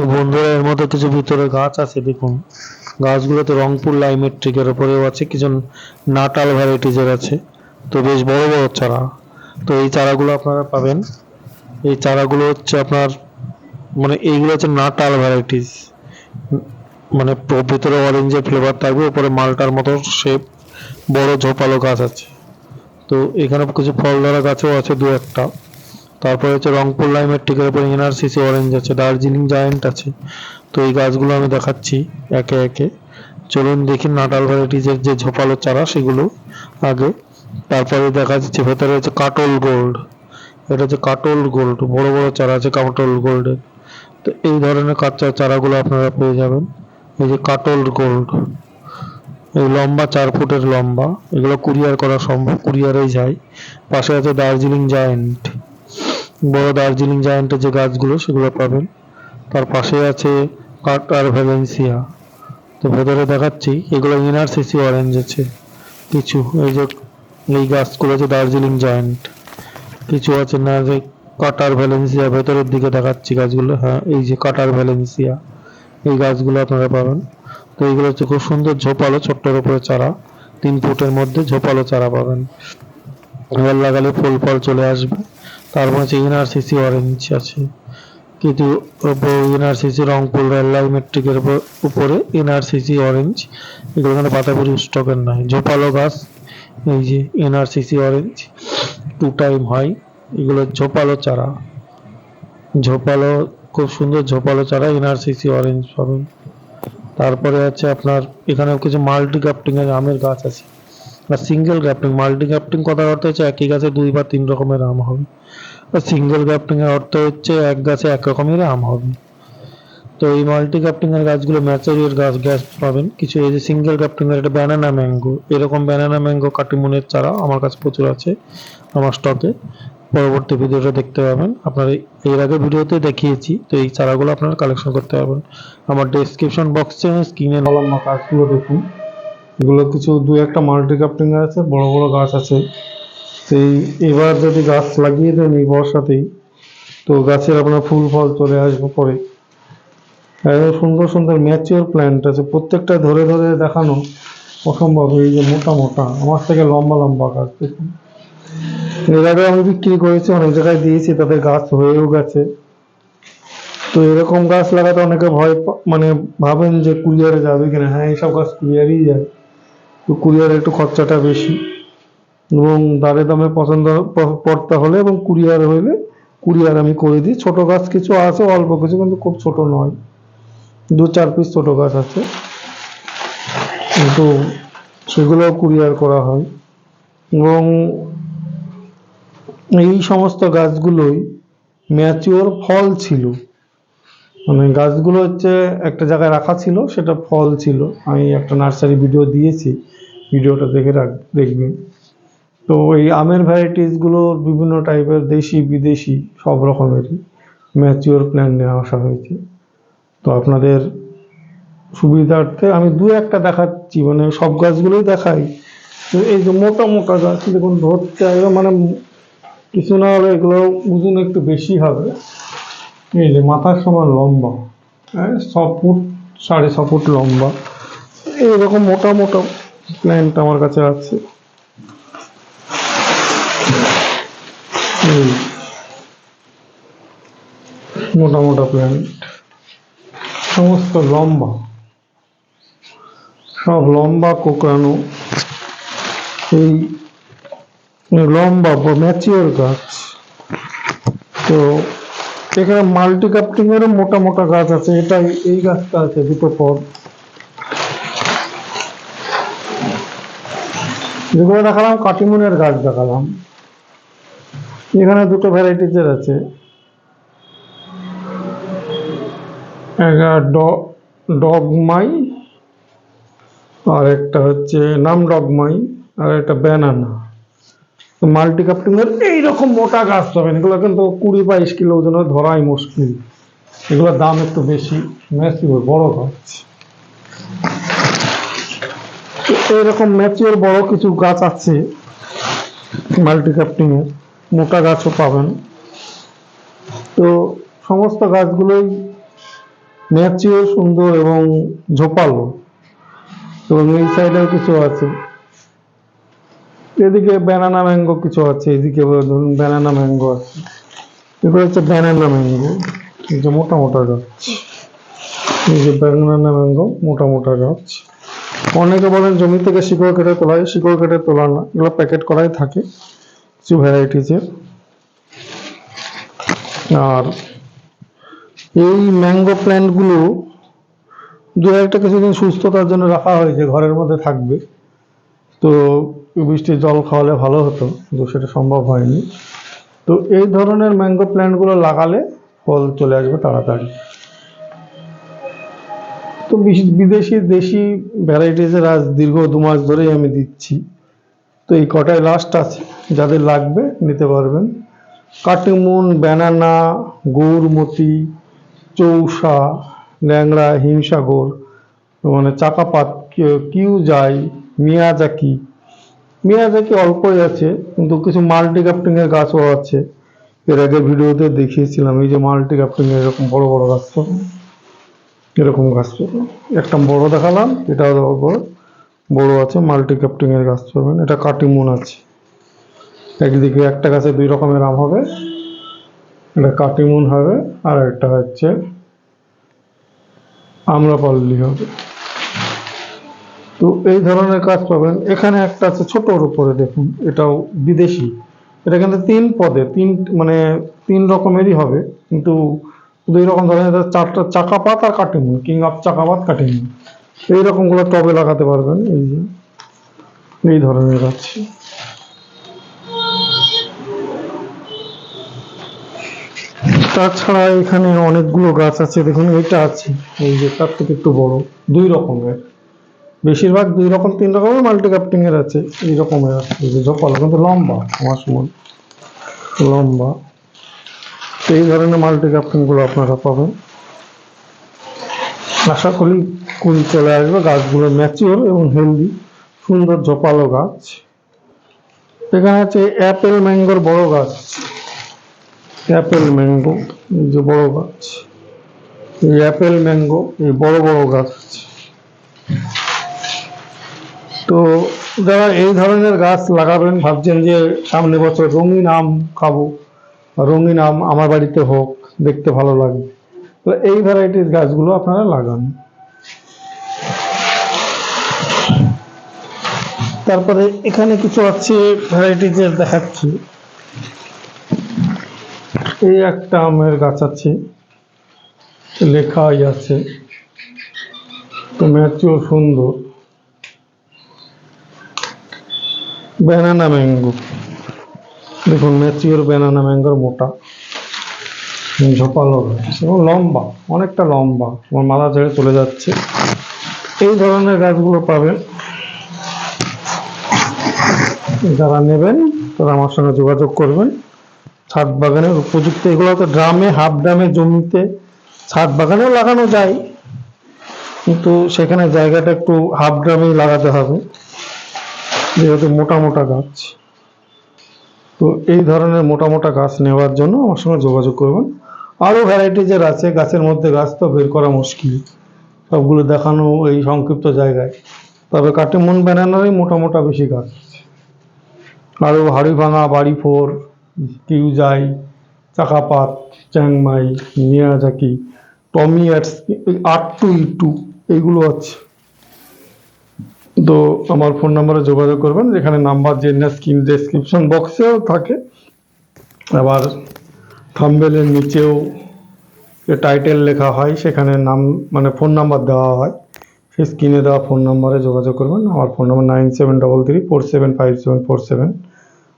তো বন্ধুরা, এর মধ্যে কিছু ভিতরে গাছ আছে, দেখুন। গাছগুলোতে রংপুর লাইমেট্রিকের ওপরেও আছে কিছু নাটাল ভ্যারাইটিজের আছে। তো বেশ বড় বড় চারা। তো এই চারাগুলো আপনারা পাবেন। এই চারাগুলো হচ্ছে আপনার মানে এইগুলো হচ্ছে নাটাল ভ্যারাইটিস মানে ভিতরে অরেঞ্জের ফ্লেভার থাকবে, উপরে মালটার মতো শেপ বড় ঝোপালো গাছ আছে। তো এখানে কিছু ফল ধরা গাছও আছে, দু একটা। তারপরে হচ্ছে রংপুর লাইমের লাইমেট্রিকের উপর এনআরসিসি অরেঞ্জ আছে, দার্জিলিং জায়েন্ট আছে। তো এই গাছগুলো আমি দেখাচ্ছি একে একে। চলুন দেখি নাটাল ভ্যারাইটিজের যে ঝোপালো চারা সেগুলো আগে। তারপরে দেখা যাচ্ছে ভেতরে হচ্ছে কাটল গোল্ড এটা হচ্ছে কাটল গোল্ড বড় বড় চারা আছে কাটল গোল্ডের তো এই ধরনের কাঁচা চারাগুলো আপনারা পেয়ে যাবেন। এই যে কাটল গোল্ড এই লম্বা চার ফুটের লম্বা। এগুলো কুরিয়ার করা সম্ভব কুরিয়ারেই যায়। পাশে আছে দার্জিলিং জায়েন্ট দার্জিলিং জায়ান্টের যে গাছগুলো, সেগুলো পাবেন। তার পাশে আছে কাটার ভ্যালেন্সিয়া তো ভেতরে দেখাচ্ছি, এগুলো ইনারসিসি অরেঞ্জ আছে। কিছু, এই যে এই গাছগুলো আছে দার্জিলিং জায়ান্ট কিছু আছে না যে কাটার ভ্যালেন্সিয়া ভেতরের দিকে দেখাচ্ছি গাছগুলো। হ্যাঁ এই যে কাটার ভ্যালেন্সিয়া এই গাছগুলো আপনারা পাবেন। তো এইগুলো হচ্ছে খুব সুন্দর ঝোপালো ছোট্টর উপরে চারা। তিন ফুটের মধ্যে ঝোপালো চারা পাবেন। এবার লাগালে ফুল ফল চলে আসবে। তারপর হচ্ছে এনআরসিসি অরেঞ্জ আছে। কিন্তু এনআরসিসি রংপুর রেললাই মেট্রিকের উপরে এনআরসিসি অরেঞ্জ এগুলো এখানে পাতাপুরি স্টকের নয়। ঝোপালো গাছ, এই যে এনআরসিসি অরেঞ্জ টু টাইম হয় এগুলো ঝোপালো চারা। ঝোপালো, খুব সুন্দর ঝোপালো চারা এনআরসিসি অরেঞ্জ পাবেন। তারপরে আছে আপনার এখানে কিছু মাল্টি এর আমের গাছ আছে। আর সিঙ্গেল গ্রাফটিং মাল্টি গ্রাফটিং কথার অর্থ হচ্ছে একই গাছে দুই বা তিন রকমের আম হবে। আর সিঙ্গেল গ্রাফটিং এর অর্থ হচ্ছে এক গাছে এক রকমের আম হবে। তো এই মাল্টি গ্রাফটিং এর গাছগুলো ম্যাচুরিয়ার গাছ, গ্যাস পাবেন। কিছু এই যে সিঙ্গেল গ্রাফটিং এর এটা ব্যানানা ম্যাঙ্গো এরকম ব্যানানা ম্যাঙ্গো কাটিমুনের চারা আমার কাছে প্রচুর আছে আমার স্টকে পরবর্তী ভিডিওটা দেখতে পাবেন। আপনারা এর আগে ভিডিওতে দেখিয়েছি, তো এই চারাগুলো আপনারা কালেকশন করতে পারবেন। আমার ডেসক্রিপশন বক্সে স্ক্রিনে লম্বা গাছগুলো দেখুন। এগুলো কিছু দু একটা মাল্টি আছে, বড় বড় গাছ আছে। সেই এবার যদি গাছ লাগিয়ে দেন এই বর্ষাতেই, তো গাছের আপনার ফুল ফল চলে আসবে পরে। একদম সুন্দর সুন্দর ম্যাচিওর প্ল্যান্ট আছে, প্রত্যেকটা ধরে ধরে দেখানো অসম্ভব, এই যে মোটা মোটা, আমার থেকে লম্বা লম্বা গাছ, দেখুন। এর আগে আমি বিক্রি করেছি, অনেক জায়গায় দিয়েছি তাদের গাছ হয়েও গেছে। তো এরকম গাছ লাগাতে অনেকে ভয় মানে ভাবেন যে কুরিয়ারে যাবে কিনা হ্যাঁ এইসব গাছ কুরিয়ারই যায়। তো কুরিয়ারে একটু খরচাটা বেশি। এবং দাঁড়ে দামে পছন্দ পড়তে হলে এবং কুরিয়ার হলে কুরিয়ার আমি করে দিই। ছোটো গাছ কিছু আছে, অল্প কিছু, কিন্তু খুব ছোট নয়। দু চার পিস ছোটো গাছ আছে। কিন্তু সেগুলো কুরিয়ার করা হয়। এবং এই সমস্ত গাছগুলোই ম্যাচিওর ফল ছিল। মানে গাছগুলো হচ্ছে একটা জায়গায় রাখা ছিল, সেটা ফল ছিল। আমি একটা নার্সারি ভিডিও দিয়েছি, ভিডিওটা দেখে রাখ, দেখবেন। তো এই আমের ভ্যারাইটিসগুলো বিভিন্ন টাইপের দেশি, বিদেশি, সব রকমেরই ম্যাচিওর প্ল্যান্ট নিয়ে আসা হয়েছে। তো আপনাদের সুবিধার্থে আমি দু একটা দেখাচ্ছি মানে সব গাছগুলোই দেখাই। তো এই যে মোটা মোটা গাছ, দেখুন ধরতে মানে কিছু না হলে এগুলো ওজন একটু বেশি হবে। এই যে মাথার সমান লম্বা। হ্যাঁ ছ ফুট, সাড়ে ছ ফুট লম্বা। এইরকম মোটা মোটা প্ল্যান্ট আমার কাছে আছে। মোটা মোটা প্ল্যান্ট সমস্ত লম্বা। সব লম্বা কোকড়ানো। এই লম্বা বা ম্যাচিওর গাছ। তো এখানে মাল্টি কাপটিং এরও মোটা মোটা গাছ আছে এটা এই গাছটা আছে দুটো পর যেগুলো দেখালাম, কাটিমুনের গাছ দেখালাম। এখানে দুটো ভ্যারাইটিজের আছে। ডগমাই, আর একটা হচ্ছে নাম ডগমাই আর একটা ব্যানানা। মাল্টি কাপটিং এর এইরকম মোটা গাছ পাবেন। এগুলো কিন্তু কুড়ি বাইশ কিলো ওজনে ধরাই মুশকিল। এগুলোর দাম একটু বেশি। ম্যাচিওর বড় গাছ। এইরকম ম্যাচিওর বড় কিছু গাছ আছে মাল্টি কাপটিং এর মোটা গাছও পাবেন। তো সমস্ত গাছগুলোই ম্যাচিও সুন্দর এবং ঝোপালো। এবং এই সাইডেও কিছু আছে। এদিকে ব্যানানা ম্যাঙ্গো কিছু আছে, এদিকে ধরুন ব্যানানা ম্যাঙ্গো আছে। এগুলো হচ্ছে ব্যানানা ম্যাঙ্গো এই যে মোটা মোটা গাছ এই যে ব্যানানা ম্যাঙ্গো মোটা মোটা গাছ অনেকে বলেন জমি থেকে শিকড় কেটে তোলা হয়, শিকড় কেটে তোলা না, এগুলো প্যাকেট করাই থাকে, কিছু ভ্যারাইটিসের আর এই ম্যাঙ্গো প্ল্যান্টগুলো দু একটা কিছুদিন সুস্থতার জন্য রাখা হয়েছে, ঘরের মধ্যে থাকবে। তো বৃষ্টির জল খাওয়ালে ভালো হতো, কিন্তু সেটা সম্ভব হয়নি। তো এই ধরনের ম্যাঙ্গো প্ল্যান্টগুলো লাগালে ফল চলে আসবে তাড়াতাড়ি। তো বিদেশি, দেশি ভ্যারাইটিসের আজ দীর্ঘ দু মাস ধরেই আমি দিচ্ছি। তো এই কটাই লাস্ট আছে, যাদের লাগবে নিতে পারবেন। কাটিমুন ব্যানানা গৌরমতি চৌসা ল্যাংড়া, হিমসাগর মানে চাকাপাত কিউ যাই, মিয়াজাকি মিয়াজাকি অল্পই আছে, কিন্তু কিছু মাল্টি ক্যাপ্টিং এর গাছও আছে। এর আগে ভিডিওতে দেখিয়েছিলাম, এই যে মাল্টি ক্যাপ্টিং এর এরকম বড় বড় গাছ পাবেন এরকম গাছ পাবেন একটা বড় দেখালাম এটাও দেখাবো বড় বড় আছে মাল্টি ক্যাপ্টিং এর গাছ পাবেন। এটা কাটিমুন আছে। একদিকে একটা গাছে দুই রকমের আম হবে এটা কাটিমুন হবে, আর একটা হচ্ছে আম্রপল্লী হবে। তো এই ধরনের কাজ পাবেন। এখানে একটা আছে ছোটর উপরে, দেখুন, এটাও বিদেশি। এটা কিন্তু তিন পদে, তিন মানে তিন রকমেরই হবে, কিন্তু দুই রকম ধরনের, এটা চারটা চাকাপাত আর কাটিমুন, কিং অফ চাকাপাত, কাটিমুন। এই রকমগুলো টবে লাগাতে পারবেন, এই যে, এই ধরনের গাছ তাছাড়া এখানে অনেকগুলো গাছ আছে, দেখুন এটা আছে, এই যে, তার থেকে একটু বড়, দুই রকমের। বেশিরভাগ দুই রকম, তিন রকমের মাল্টি এর আছে, এই রকমের আছে জপাল, কিন্তু লম্বা, আমার সময় লম্বা। এই ধরনের মাল্টি গুলো আপনারা পাবেন। আশা করি কুড়ি চলে আসবে, গাছগুলো ম্যাচিওর এবং হেলদি সুন্দর জপালো গাছ। এখানে আছে অ্যাপেল ম্যাঙ্গোর বড় গাছ। অ্যাপেল ম্যাঙ্গো এই যে বড় গাছ। এই অ্যাপেল ম্যাঙ্গো এই বড় বড় গাছ। আছে তো যারা এই ধরনের গাছ লাগাবেন, ভাবছেন যে সামনে বছর রঙিন আম খাব, রঙিন আম আমার বাড়িতে হোক, দেখতে ভালো লাগবে। তো এই ভ্যারাইটির গাছগুলো আপনারা লাগান। তারপরে এখানে কিছু আছে ভ্যারাইটিজের দেখাচ্ছি। এই একটা আমের গাছ আছে, লেখাই আছে। তো ম্যাচিও সুন্দর। ব্যানানা ম্যাঙ্গো দেখুন ম্যাচিওর ব্যানানা ম্যাঙ্গোর মোটা। ঝোপালো এবং লম্বা, অনেকটা লম্বা। আমার মাথা ছেড়ে চলে যাচ্ছে। এই ধরনের গাছগুলো পাবেন। যারা নেবেন, তারা আমার সঙ্গে যোগাযোগ করবেন। ছাদ বাগানের উপযুক্ত, এগুলো তো ড্রামে, হাফ ড্রামে জমিতে ছাদ বাগানেও লাগানো যায়। কিন্তু সেখানে জায়গাটা একটু হাফ ড্রামেই লাগাতে হবে। যেহেতু মোটা মোটা গাছ, তো এই ধরনের মোটা মোটা গাছ নেওয়ার জন্য আমার সঙ্গে যোগাযোগ করবেন। আরও ভ্যারাইটিজের আছে, গাছের মধ্যে গাছ তো বের করা মুশকিল। সবগুলো দেখানো এই সংক্ষিপ্ত জায়গায়। তবে কাটিমন ব্যানানারই মোটা মোটা বেশি গাছ। আরও হাড়ি ভাঙা, বাড়ি ফোর কিউজাই চাকাপাত, চ্যাংমাই, মিয়াজাকি, টমি আট টু ই টু এইগুলো আছে। তো আমার ফোন নাম্বারে যোগাযোগ করবেন, যেখানে নাম্বার যে স্ক্রিন ডেসক্রিপশন বক্সেও থাকে। আবার থাম্বেলের নিচেও যে টাইটেল লেখা হয়, সেখানে নাম মানে ফোন নাম্বার দেওয়া হয়। সেই স্ক্রিনে দেওয়া ফোন নাম্বারে যোগাযোগ করবেন। আমার phone number nine seven double three four seven five seven four seven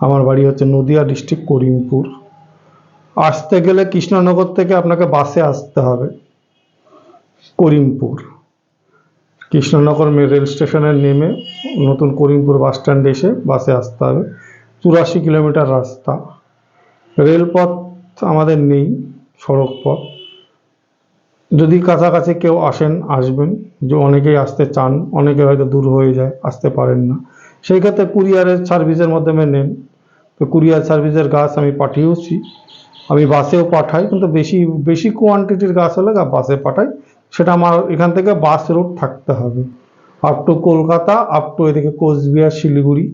আমার বাড়ি হচ্ছে নদিয়া ডিস্ট্রিক্ট করিমপুর। আসতে গেলে কৃষ্ণনগর থেকে আপনাকে বাসে আসতে হবে, করিমপুর। কৃষ্ণনগর রেল স্টেশনে নেমে নতুন করিমপুর বাস স্ট্যান্ডে এসে বাসে আসতে হবে। চুরাশি কিলোমিটার রাস্তা। রেলপথ আমাদের নেই, সড়ক পথ। যদি কাছাকাছি কেউ আসেন, আসবেন। যে অনেকেই আসতে চান, অনেকে হয়তো দূর হয়ে যায়, আসতে পারেন না। সেই ক্ষেত্রে কুরিয়ারের সার্ভিসের মাধ্যমে নেন। তো কুরিয়ার সার্ভিসের গাছ আমি পাঠিয়েওছি। আমি বাসেও পাঠাই, কিন্তু বেশি বেশি কোয়ান্টিটির গাছ হলে বাসে পাঠাই। সেটা আমার এখান থেকে বাস রুট থাকতে হবে। Up to Kolkata up to এদিকে কোচবিহার, শিলিগুড়ি।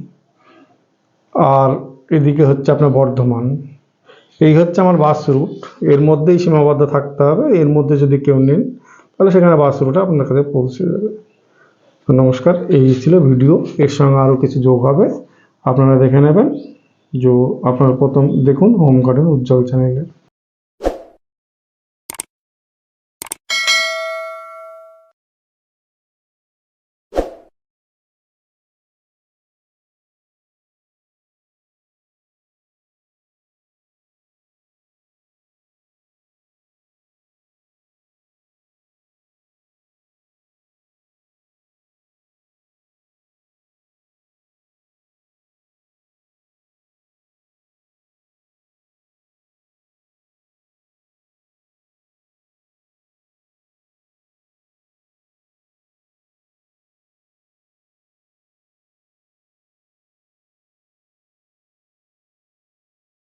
আর এদিকে হচ্ছে আপনার বর্ধমান। এই হচ্ছে আমার বাস রুট এর মধ্যেই সীমাবদ্ধ থাকতে হবে। এর মধ্যে যদি কেউ নেন, তাহলে সেখানে বাস রুটে আপনার কাছে পৌঁছে যাবে। তো নমস্কার, এই ছিল ভিডিও। এর সঙ্গে আরও কিছু যোগ হবে। আপনারা দেখে নেবেন। যে আপনারা প্রথম দেখুন হোম গার্ডেন উজ্জ্বল চ্যানেলে।